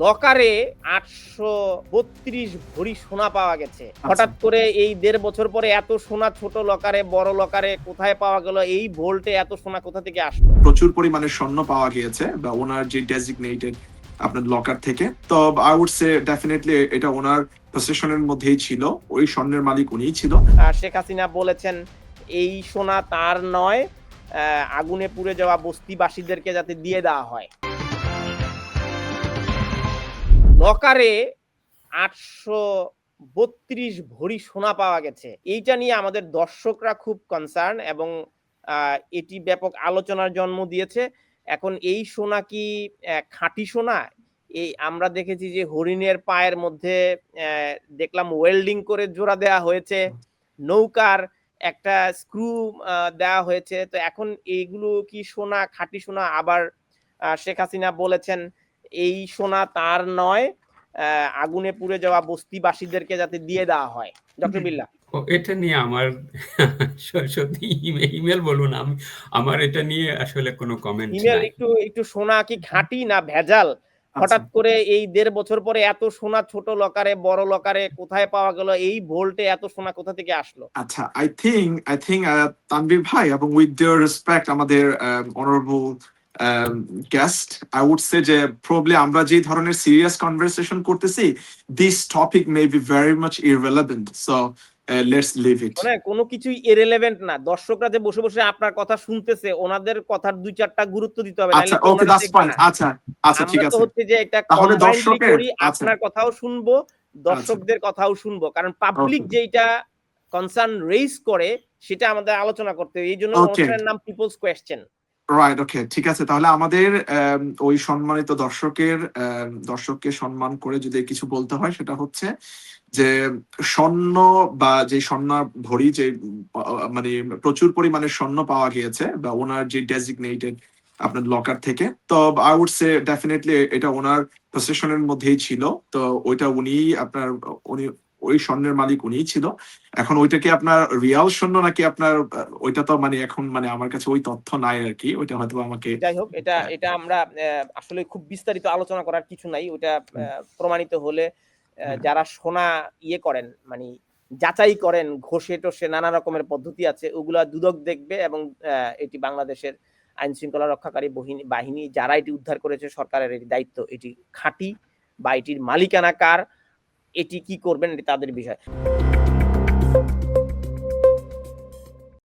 লকারে আটশো বত্রিশ ভরি সোনা পাওয়া গেছে। হঠাৎ করে এই দেড় বছর পরে এত সোনা ছোট লকারে বড় লকারে কোথায় পাওয়া গেল? এই ভোল্টে এত সোনা কোথা থেকে আসলো? প্রচুর পরিমাণে স্বর্ণ পাওয়া গিয়েছে বা ওনার যে ডেজিগনেটেড আপনার লকার থেকে। তো আই উড সে ডেফিনেটলি এটা ওনার পসেশনের মধ্যেই ছিল। ওই স্বর্ণের মালিক উনিই ছিল। আহ, শেখ হাসিনা বলেছেন এই সোনা তার নয় আগুনে পুড়ে যাওয়া বস্তিবাসীদেরকে যাতে দিয়ে দেওয়া হয়। লকারে আটশো বত্রিশ ভরি সোনা পাওয়া গেছে। এইটা নিয়ে আমাদের দর্শকরা খুব কনসার্ন এবং এটি ব্যাপক আলোচনার জন্ম দিয়েছে। এখন এই সোনা কি খাঁটি সোনা? এই আমরা দেখেছি যে হরিণের পায়ের মধ্যে দেখলাম ওয়েল্ডিং করে জোড়া দেওয়া হয়েছে। নৌকার একটা স্ক্রু দেওয়া হয়েছে। তো এখন এইগুলো কি সোনা, খাঁটি সোনা? আবার শেখ হাসিনা বলেছেন এই সোনা তার নয় আহ, আগুনে পুড়ে যাওয়া বস্তিবাসীদেরকে যাতে দিয়ে দেওয়া হয়। ডক্টর বিল্লা। এটা নিয়ে আমার সত্যি ইমেল বলুন আমি আমার এটা নিয়ে আসলে কোনো কমেন্ট ইমেল একটু একটু সোনা কি খাঁটি না ভেজাল? হঠাৎ করে এই দেড় বছর পরে এত সোনা ছোট লকারে বড় লকারে কোথায় পাওয়া গেল? এই ভোল্টে এত সোনা কোথা থেকে আসলো? আচ্ছা I think I think Tanvir ভাই এবং উইথ দেয়ার রেসপেক্ট আমাদের honourable guest I would say যে প্রবলি আমরা যে ধরনের সিরিয়াস কনভারসেশন করতেছি this topic may be very much irrelevant so let's leave it মানে কোনো কিছুই ইরেলেভেন্ট না। দর্শকরা যে বসে বসে আপনার কথা শুনতেছে ওনাদের কথার দুই চারটা গুরুত্ব দিতে হবে আচ্ছা ওকে দ্যাটস ফাইন আচ্ছা আচ্ছা ঠিক আছে। হচ্ছে যে এটা তাহলে দর্শকের- করি আচ্ছা। আপনার কথাও শুনব দর্শকদের কথাও শুনব কারণ পাবলিক. যেটা কনসার্ন রেইজ করে সেটা আমাদের আলোচনা করতে হবে। এই জন্য. অনুষ্ঠানের নাম পিপলস কোয়েশ্চেন রাইট ওকে ঠিক আছে। তাহলে আমাদের ওই সম্মানিত দর্শকের দর্শককে সম্মান করে যদি কিছু বলতে হয়, সেটা হচ্ছে যে, স্বর্ণ বা যে স্বর্ণ ভরি যে মানে প্রচুর পরিমাণে স্বর্ণ পাওয়া গিয়েছে বা ওনার যে ডেজিগনেটেড আপনার লকার থেকে, তো আই উড সে ডেফিনেটলি এটা ওনার পসেশনের মধ্যেই ছিল। তো ওইটা উনি আপনার, উনি ওই স্বর্ণের মালিক উনিই ছিল। এখন ওইটা কি আপনার রিয়াল স্বর্ণ নাকি আপনার ওইটা তো মানে এখন মানে আমার কাছে ওই তথ্য নাই আর কি ওইটা হয়তো আমাকে যাই হোক এটা হ্যাঁ। এটা আমরা আসলে খুব বিস্তারিত আলোচনা করার কিছু নাই ওটা প্রমাণিত হলে যারা সোনা ইয়ে করেন মানে যাচাই করেন ঘষে টসে নানা রকমের পদ্ধতি আছে ওগুলা দুদক দেখবে এবং এটি বাংলাদেশের আইন শৃঙ্খলা রক্ষাকারী বাহিনী বাহিনী যারা এটি উদ্ধার করেছে সরকারের এটি দায়িত্ব এটি খাঁটি বা এটির মালিকানা কার এটি কি করবেন এটি তাদের বিষয়।